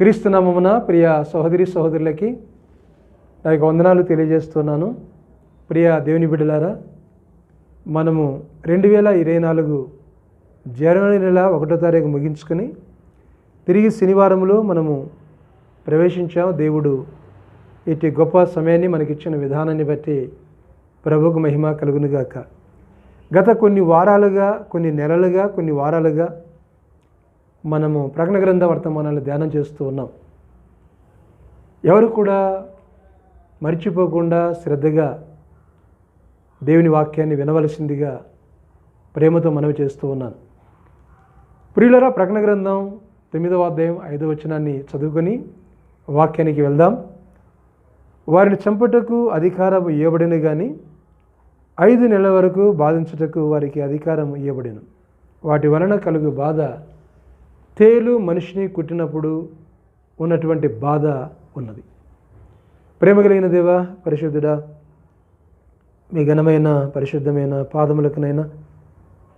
క్రీస్తునామమున ప్రియ సహోదరి సహోదరులకి నా యొక్క వందనాలు తెలియజేస్తున్నాను. ప్రియ దేవుని బిడ్డలారా మనము రెండు వేల ఇరవై నాలుగు జనవరి నెల ఒకటో తారీఖు ముగించుకొని తిరిగి శనివారంలో మనము ప్రవేశించాము. దేవుడు ఇటు గొప్ప సమయాన్ని మనకిచ్చిన విధానాన్ని బట్టి ప్రభుకు మహిమ కలుగునుగాక. గత కొన్ని వారాలుగా కొన్ని నెలలుగా కొన్ని వారాలుగా మనము ప్రకటన గ్రంథ వర్తమానాలు ధ్యానం చేస్తూ ఉన్నాం. ఎవరు కూడా మర్చిపోకుండా శ్రద్ధగా దేవుని వాక్యాన్ని వినవలసిందిగా ప్రేమతో మనవి చేస్తూ ఉన్నాను. ప్రియులరా ప్రకటన గ్రంథం తొమ్మిదవ అధ్యాయం ఐదవ వచనాన్ని చదువుకొని వాక్యానికి వెళ్దాం. వారిని చంపుటకు అధికారం ఇవ్వబడిన కానీ ఐదు నెలల వరకు బాధించుటకు వారికి అధికారం ఇవ్వబడిను వాటి వలన కలుగు బాధ తేలు మనిషిని కుట్టినప్పుడు ఉన్నటువంటి బాధ ఉన్నది. ప్రేమ కలిగిన దేవా పరిశుద్ధుడా మీ ఘనమైన పరిశుద్ధమైన పాదములకునైనా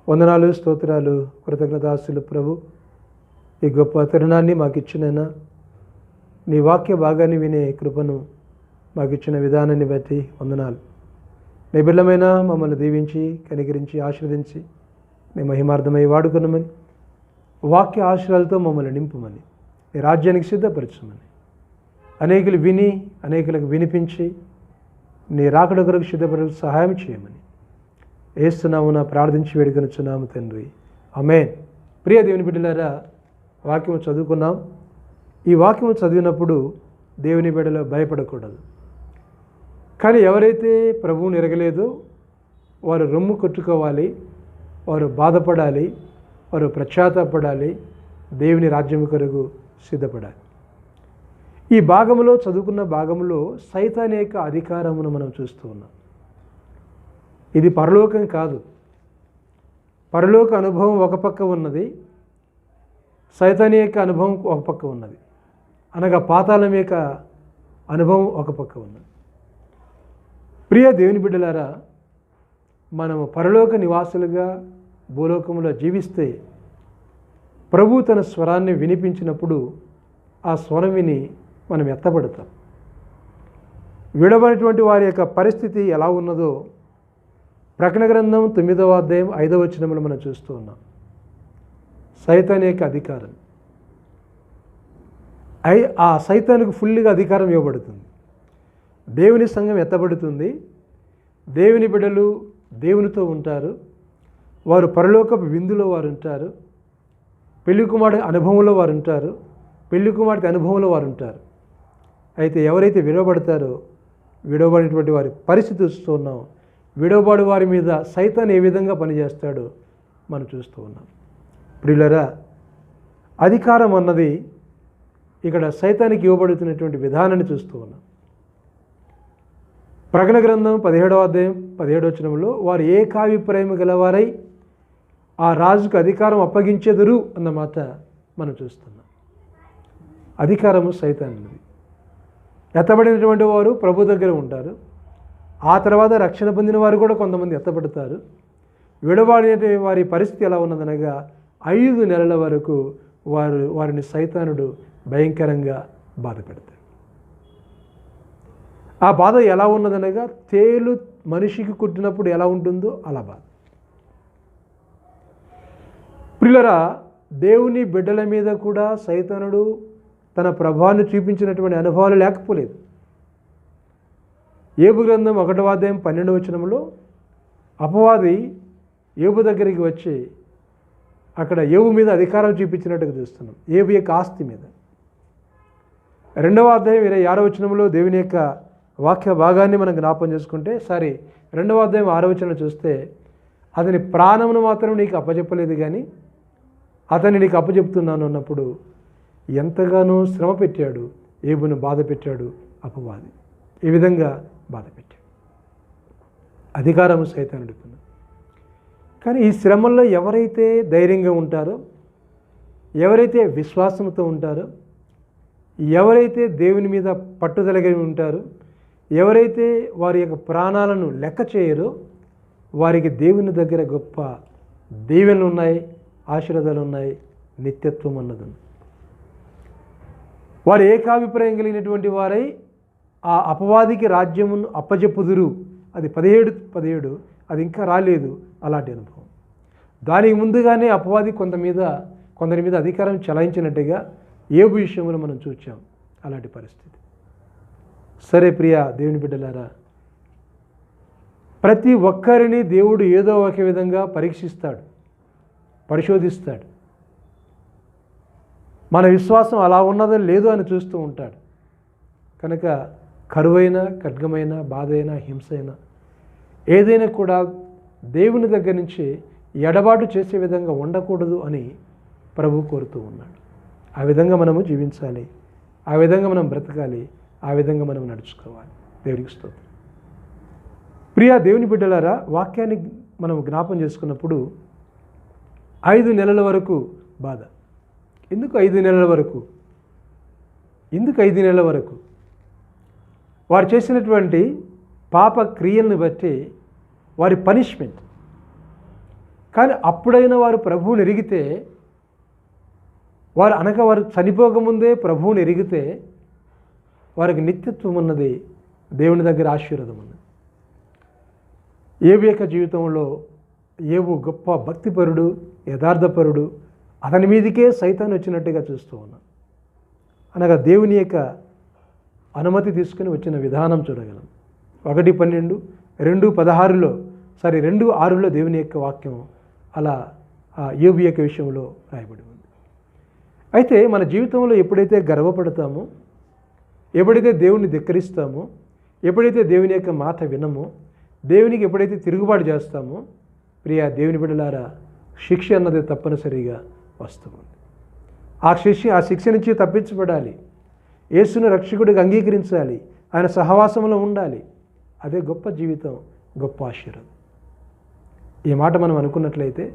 వందనాలు స్తోత్రాలు కృతజ్ఞతాసులు ప్రభు. ఈ గొప్ప తరుణాన్ని మాకు ఇచ్చినైనా నీ వాక్య భాగాన్ని వినే కృపను మాకు ఇచ్చిన విధానాన్ని బట్టి వందనాలు. నిబిడమైన మమ్మల్ని దీవించి కనికరించి ఆశీర్వదించి నీ మహిమార్థమై వాడుకున్నామని వాక్య ఆశ్రయాలతో మమ్మల్ని నింపుమని నీ రాజ్యానికి సిద్ధపరచమని. అనేకులు విని అనేకులకు వినిపించి నీ రాకడ కొరకు సహాయం చేయమని. ఏస్తున్నామున ప్రార్థించి వేడుకొనుచున్నాము తండ్రి. అమేన్ ప్రియ దేవుని బిడ్డలారా వాక్యము చదువుకున్నాం. ఈ వాక్యము చదివినప్పుడు దేవుని బిడ్డలో భయపడకూడదు. కానీ ఎవరైతే ప్రభువుని ఎరగలేదో వారు రొమ్ము కొట్టుకోవాలి వారు బాధపడాలి వారు ప్రఖ్యాతపడాలి దేవుని రాజ్యం కొరకు సిద్ధపడాలి. ఈ భాగంలో చదువుకున్న భాగంలో సైతాన్ యొక్క అధికారమును మనం చూస్తూ ఉన్నాం. ఇది పరలోకం కాదు. పరలోక అనుభవం ఒక పక్క ఉన్నది సైతాని యొక్క అనుభవం ఒక పక్క ఉన్నది. అనగా పాతాళం యొక్క అనుభవం ఒక పక్క ఉన్నది. ప్రియ దేవుని బిడ్డలారా మనము పరలోక నివాసులుగా భూలోకంలో జీవిస్తే ప్రభు తన స్వరాన్ని వినిపించినప్పుడు ఆ స్వరం విని మనం ఎత్తబడతాం. విడబడినటువంటి వారి యొక్క పరిస్థితి ఎలా ఉన్నదో ప్రకటన గ్రంథం తొమ్మిదవ అధ్యాయం ఐదవ వచ్చినములు మనం చూస్తూ ఉన్నాం. సైతాన్ యొక్క అధికారం. ఐ ఆ సైతానికి ఫుల్గా అధికారం ఇవ్వబడుతుంది. దేవుని సంఘం ఎత్తబడుతుంది. దేవుని బిడ్డలు దేవునితో ఉంటారు. వారు పరలోకపు విందులో వారు ఉంటారు. పెళ్ళి కుమారుడి అనుభవంలో వారు ఉంటారు. పెళ్ళి కుమార్తె అనుభవంలో వారు ఉంటారు. అయితే ఎవరైతే విడవబడతారో విడవబడినటువంటి వారి పరిస్థితి చూస్తూ ఉన్నాం. విడవబడి వారి మీద సైతాన్ ఏ విధంగా పనిచేస్తాడో మనం చూస్తూ ఉన్నాం. ప్రియులరా అధికారం అన్నది ఇక్కడ సైతానికి ఇవ్వబడుతున్నటువంటి విధానాన్ని చూస్తూ ఉన్నాం. ప్రకటన గ్రంథం పదిహేడవ అధ్యాయం పదిహేడవచనంలో వారు ఏకాభిప్రాయం గలవారై ఆ రాజుకు అధికారం అప్పగించెదరు అన్న మాట మనం చూస్తున్నాం. అధికారము సైతానుది ఎత్తబడినటువంటి వారు ప్రభు దగ్గర ఉంటారు. ఆ తర్వాత రక్షణ పొందిన వారు కూడా కొంతమంది ఎత్తబడతారు. విడవాడిన వారి పరిస్థితి ఎలా ఉన్నదనగా ఐదు నెలల వరకు వారు వారిని సైతానుడు భయంకరంగా బాధపెడతాడు. ఆ బాధ ఎలా ఉన్నదనగా తేలు మనిషికి కుట్టినప్పుడు ఎలా ఉంటుందో అలా బాధ. ప్రిలరా దేవుని బిడ్డల మీద కూడా సైతనుడు తన ప్రభావాన్ని చూపించినటువంటి అనుభవాలు లేకపోలేదు. ఏబు గ్రంథం ఒకటవ అధ్యాయం పన్నెండు వచనంలో అపవాది ఏబు దగ్గరికి వచ్చి అక్కడ ఏబు మీద అధికారం చూపించినట్టుగా చూస్తున్నాం ఏబు యొక్క ఆస్తి మీద. రెండవ అధ్యాయం ఇరవై ఆరో వచనంలో దేవుని యొక్క వాక్య భాగాన్ని మనం జ్ఞాపం చేసుకుంటే సారీ రెండవ అధ్యాయం ఆరో వచనం చూస్తే అతని ప్రాణమును మాత్రం నీకు అప్పచెప్పలేదు కానీ అతన్ని నీకు అప్పచెప్తున్నాను అన్నప్పుడు ఎంతగానో శ్రమ పెట్టాడు. ఏబును బాధ పెట్టాడు. అపవాది. ఈ విధంగా బాధ పెట్టాడు. అధికారము సైతం అడుగుతున్నాడు కానీ ఈ శ్రమల్లో ఎవరైతే ధైర్యంగా ఉంటారో ఎవరైతే విశ్వాసంతో ఉంటారో ఎవరైతే దేవుని మీద పట్టుదలగా ఉంటారో ఎవరైతే వారి యొక్క ప్రాణాలను లెక్క చేయరో వారికి దేవుని దగ్గర గొప్ప దీవెనలు ఉన్నాయి. ఆశీర్వాదాలు ఉన్నాయి నిత్యత్వం అన్నది ఉంది వారు ఏకాభిప్రాయం కలిగినటువంటి వారై ఆ అపవాదికి రాజ్యమును అప్పజెప్పుదురు. అది పదిహేడు పదిహేడు అది ఇంకా రాలేదు అలాంటి అనుభవం. దానికి ముందుగానే అపవాది కొంత మీద కొందరి మీద అధికారం చలాయించినట్టుగా ఏ విషయంలో మనం చూచాం అలాంటి పరిస్థితి. సరే ప్రియ దేవుని బిడ్డలారా ప్రతి ఒక్కరిని దేవుడు ఏదో ఒక విధంగా పరీక్షిస్తాడు. పరిశోధిస్తాడు. మన విశ్వాసం అలా ఉన్నదో లేదో అని చూస్తూ ఉంటాడు. కనుక కరువైన ఖడ్గమైన బాధ అయినా హింస అయినా ఏదైనా కూడా దేవుని దగ్గర నుంచి ఎడబాటు చేసే విధంగా ఉండకూడదు అని ప్రభు కోరుతూ ఉన్నాడు. ఆ విధంగా మనము జీవించాలి. ఆ విధంగా మనం బ్రతకాలి. ఆ విధంగా మనం నడుచుకోవాలి. దేవుడికి స్తోత్రం. ప్రియా దేవుని బిడ్డలారా వాక్యాన్ని మనం జ్ఞాపం చేసుకున్నప్పుడు ఐదు నెలల వరకు బాధ. ఎందుకు ఐదు నెలల వరకు? ఎందుకు ఐదు నెలల వరకు? వారు చేసినటువంటి పాప క్రియలను బట్టి వారి పనిష్మెంట్. కానీ అప్పుడైనా వారు ప్రభువుని ఎరిగితే వారు అనగా వారు చనిపోకముందే ప్రభువుని ఎరిగితే వారికి నిత్యత్వం ఉన్నది దేవుని దగ్గర ఆశీర్వాదం ఉన్నది. ఏవి యొక్క జీవితంలో ఏవో గొప్ప భక్తిపరుడు యథార్థపరుడు అతని మీదకే సైతాన్ని వచ్చినట్టుగా చూస్తూ ఉన్నాం. అనగా దేవుని యొక్క అనుమతి తీసుకుని వచ్చిన విధానం చూడగలం. ఒకటి పన్నెండు రెండు పదహారులో సారీ రెండు ఆరులో దేవుని యొక్క వాక్యం అలా ఆ యోబు యొక్క విషయంలో రాయబడి ఉంది. అయితే మన జీవితంలో ఎప్పుడైతే గర్వపడతామో ఎప్పుడైతే దేవుణ్ణి ధిక్కరిస్తామో ఎప్పుడైతే దేవుని యొక్క మాట వినమో దేవునికి ఎప్పుడైతే తిరుగుబాటు చేస్తామో ప్రియా దేవుని బిడ్డలారా శిక్ష అన్నది తప్పనిసరిగా వస్తుంది. ఆ శిక్ష ఆ శిక్ష నుంచి తప్పించబడాలి. యేసును రక్షకుడిగా అంగీకరించాలి. ఆయన సహవాసంలో ఉండాలి. అదే గొప్ప జీవితం గొప్ప ఆశీర్వాదం. ఈ మాట మనం అనుకున్నట్లయితే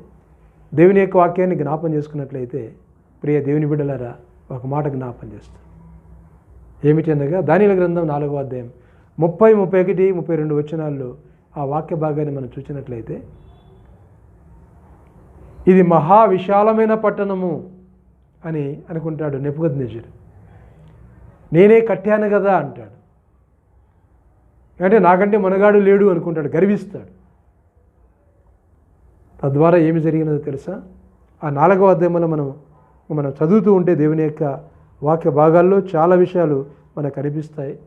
దేవుని యొక్క వాక్యాన్ని జ్ఞాపం చేసుకున్నట్లయితే ప్రియ దేవుని బిడ్డలారా ఒక మాట జ్ఞాపం చేస్తాం. ఏమిటి అనగా దానిల గ్రంథం నాలుగో అధ్యాయం ముప్పై ముప్పై ఒకటి ముప్పై రెండు వచనాల్లో ఆ వాక్య భాగాన్ని మనం చూసినట్లయితే ఇది మహా విశాలమైన పట్టణము అని అనుకుంటాడు నెప్పుగద్నేజర్ నేనే కట్టాను కదా అంటాడు. అంటే నాకంటే మనగాడు లేడు అనుకుంటాడు గర్విస్తాడు. తద్వారా ఏమి జరిగినదో తెలుసా? ఆ నాలుగవ అధ్యాయంలో మనం మనం చదువుతూ ఉంటే దేవుని యొక్క వాక్య భాగాల్లో చాలా విషయాలు మనకు కనిపిస్తాయి.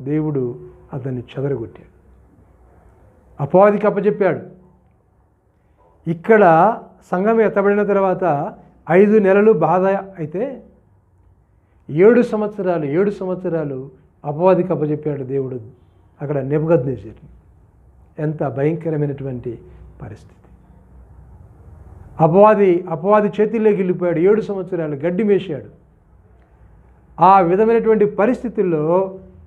దేవుడు అతన్ని చెదరగొట్టాడు. అపవాదికి అప్పచెప్పాడు. ఇక్కడ సంఘం ఎత్తబడిన తర్వాత ఐదు నెలలు బాధ అయితే ఏడు సంవత్సరాలు ఏడు సంవత్సరాలు అపవాదికి అప్పచెప్పాడు దేవుడు. అక్కడ నెబద్ ఎంత భయంకరమైనటువంటి పరిస్థితి. అపవాది అపవాది చేతిలోకి వెళ్ళిపోయాడు ఏడు సంవత్సరాలు గడ్డి మేశాడు. ఆ విధమైనటువంటి పరిస్థితుల్లో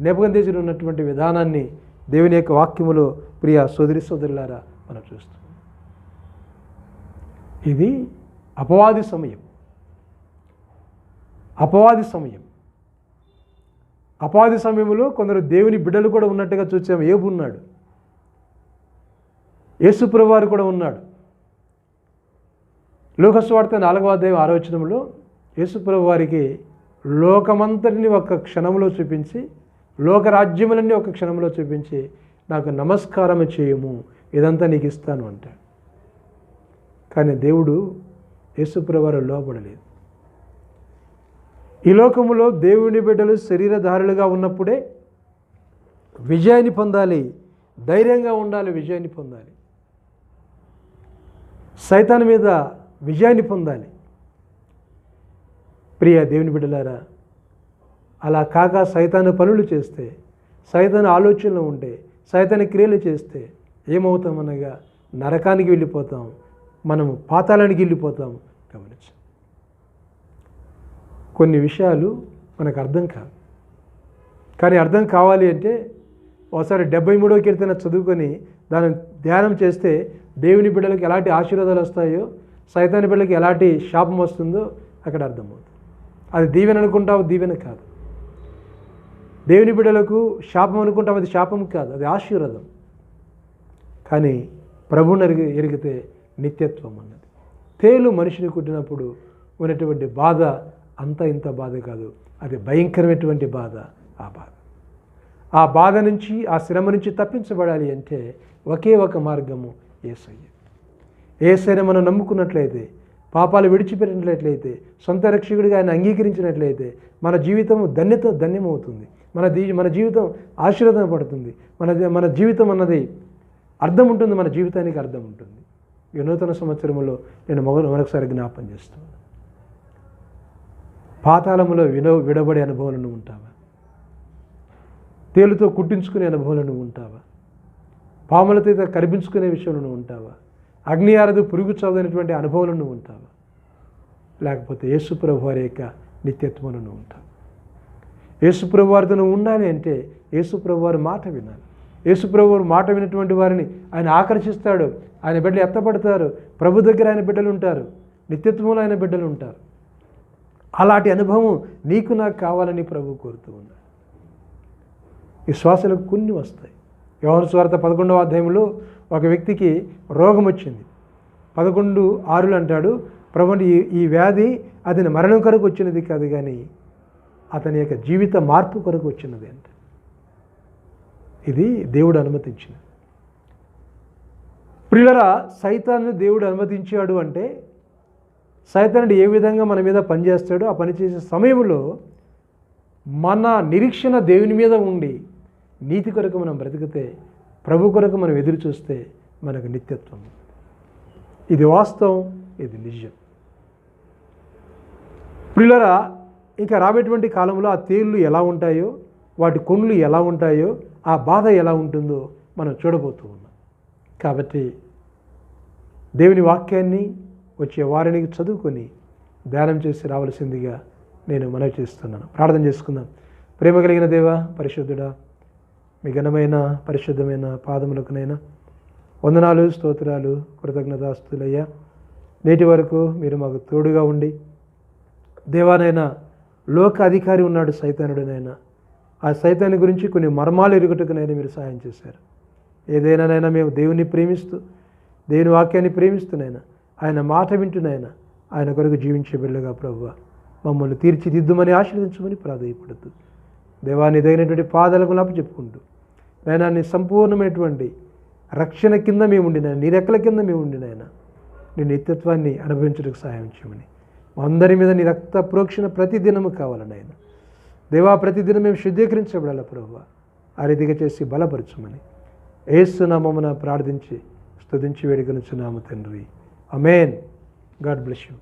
నెబగందేశుడు ఉన్నటువంటి విధానాన్ని దేవుని యొక్క వాక్యములో ప్రియ సోదరి సోదరులారా మనం చూస్తాం ఇది అపవాది సమయం. అపవాది సమయం. అపవాది సమయంలో కొందరు దేవుని బిడ్డలు కూడా ఉన్నట్టుగా చూసాము ఏబు ఉన్నాడు. యేసుప్రవారు కూడా ఉన్నాడు. లోకస్వార్త నాలుగవ అధ్యాయం ఆలోచనలో యేసుప్రభు వారికి లోకమంతటిని ఒక క్షణంలో చూపించి లోకరాజ్యములన్నీ ఒక క్షణంలో చూపించి నాకు నమస్కారం చేయము. ఇదంతా నీకు ఇస్తాను అంటాడు. కానీ దేవుడు యేసుప్రవారు లోపడలేదు ఈ లోకములో దేవుని బిడ్డలు శరీరధారులుగా ఉన్నప్పుడే విజయాన్ని పొందాలి ధైర్యంగా ఉండాలి విజయాన్ని పొందాలి. సైతాన్ మీద విజయాన్ని పొందాలి. ప్రియ దేవుని బిడ్డలారా అలా కాక సైతాను పనులు చేస్తే సైతాను ఆలోచనలు ఉంటే సైతాన్ని క్రియలు చేస్తే ఏమవుతామనగా నరకానికి వెళ్ళిపోతాం మనము పాతాళానికి వెళ్ళిపోతాము. గమనించు. కొన్ని విషయాలు మనకు అర్థం కాదు కానీ అర్థం కావాలి అంటే ఒకసారి డెబ్బై మూడో కీర్తన చదువుకొని దాన్ని ధ్యానం చేస్తే దేవుని బిడ్డలకు ఎలాంటి ఆశీర్వాదాలు వస్తాయో సైతాని బిడ్డలకు ఎలాంటి శాపం వస్తుందో అక్కడ అర్థమవుతుంది. అది దీవెన అనుకుంటావు? దీవెన కాదు. దేవుని బిడ్డలకు శాపం అనుకుంటాం అది శాపం కాదు. అది ఆశీర్వాదం. కానీ ప్రభుని ఎరిగి ఎరిగితే నిత్యత్వం అన్నది. తేలు మనిషిని కుట్టినప్పుడు ఉన్నటువంటి బాధ అంత ఇంత బాధ కాదు. అది భయంకరమైనటువంటి బాధ ఆ బాధ. ఆ బాధ నుంచి ఆ శ్రమ నుంచి తప్పించబడాలి అంటే ఒకే ఒక మార్గము ఏసయ్య. ఏసైనా మనం నమ్ముకున్నట్లయితే పాపాలు విడిచిపెట్టినట్లయితే సొంత రక్షకుడిగా ఆయన అంగీకరించినట్లయితే మన జీవితం ధన్యత ధన్యమవుతుంది. మన దీ మన జీవితం ఆశీర్వాదం పడుతుంది. మన మన జీవితం అన్నది అర్థం ఉంటుంది మన జీవితానికి అర్థం ఉంటుంది. వినూతన సంవత్సరంలో నేను మొగలు మరొకసారి జ్ఞాపం చేస్తున్నాను. పాతాళములో వినో విడబడే అనుభవాలను ఉంటావా? తేలుతో కుట్టించుకునే అనుభవాలను ఉంటావా? పాములతో కనిపించుకునే విషయంలో ఉంటావా? అగ్ని ఆరదు పురుగు చదవనటువంటి అనుభవాలను ఉంటావా? లేకపోతే యేసుప్రభు వారి యొక్క నిత్యత్వములను ఉంటావు? యేసుప్రభు వారితో నువ్వు ఉండాలి అంటే యేసుప్రభు వారి మాట వినాలి. యేసుప్రభు మాట వినటువంటి వారిని ఆయన ఆకర్షిస్తాడు. ఆయన బిడ్డలు ఎత్తపడతారు ప్రభు దగ్గర ఆయన బిడ్డలు ఉంటారు. నిత్యత్వంలో ఆయన బిడ్డలు ఉంటారు. అలాంటి అనుభవం నీకు నాకు కావాలని ప్రభు కోరుతూ ఉన్నాడు. ఈ శ్వాసలకు కొన్ని వస్తాయి. యోహన స్వార్థ పదకొండవ అధ్యాయంలో ఒక వ్యక్తికి రోగం వచ్చింది. పదకొండు ఆరులు అంటాడు ప్రభు ఈ ఈ వ్యాధి అతని మరణం కొరకు వచ్చినది కాదు కానీ అతని యొక్క జీవిత మార్పు కొరకు వచ్చినది అంటే ఇది దేవుడు అనుమతించింది. ప్రియులరా సైతాన్ని దేవుడు అనుమతించాడు అంటే సైతానుడు ఏ విధంగా మన మీద పనిచేస్తాడో ఆ పని చేసే సమయంలో మన నిరీక్షణ దేవుని మీద ఉండి నీతి కొరకు మనం బ్రతికితే ప్రభు కొరకు మనం ఎదురు చూస్తే మనకు నిత్యత్వం. ఇది వాస్తవం ఇది నిజం. ప్రియులరా ఇంకా రాబేటువంటి కాలంలో ఆ తేళ్ళు ఎలా ఉంటాయో వాటి కొండ్లు ఎలా ఉంటాయో ఆ బాధ ఎలా ఉంటుందో మనం చూడబోతూ ఉన్నాం. కాబట్టి దేవుని వాక్యాన్ని వచ్చే వారిని చదువుకొని ధ్యానం చేసి రావలసిందిగా నేను మనవి చేస్తున్నాను. ప్రార్థన చేసుకుందాం. ప్రేమ కలిగిన దేవ పరిశుద్ధుడా మీ ఘనమైన పరిశుద్ధమైన పాదములకునైనా వందనాలు స్తోత్రాలు కృతజ్ఞతాస్తులయ్యా. నేటి వరకు మీరు మాకు తోడుగా ఉండి దేవానైనా లోక అధికారి ఉన్నాడు సైతానుడినైనా ఆ సైతాన్ని గురించి కొన్ని మర్మాలు ఎరుగుటకునైనా మీరు సహాయం చేశారు. ఏదైనానైనా మేము దేవుని ప్రేమిస్తూ దేవుని వాక్యాన్ని ప్రేమిస్తూనైనా ఆయన మాట వింటునైనా ఆయన కొరకు జీవించే బిళ్ళగా ప్రభు మమ్మల్ని తీర్చిదిద్దుమని ఆశీర్దించమని ప్రాధాయపడుతూ దేవాన్ని తగినటువంటి పాదాలకు లాపు చెప్పుకుంటూ నైనా నీ సంపూర్ణమైనటువంటి రక్షణ కింద మేము ఉండిన నీ రెక్కల కింద మేము ఉండినైనా నీ నిత్యత్వాన్ని అనుభవించడానికి సహాయం చేయమని అందరి మీద నీ రక్త ప్రోక్షణ ప్రతి దినము కావాలని ఆయన దేవా ప్రతిదినం మేము శుద్ధీకరించబడాలి ప్రభు ఆ రీతిగా చేసి బలపరచమని. ఏసునామమున ప్రార్థించి స్తుతించి వేడుకొనుచున్నాము తండ్రి. Amen God bless you.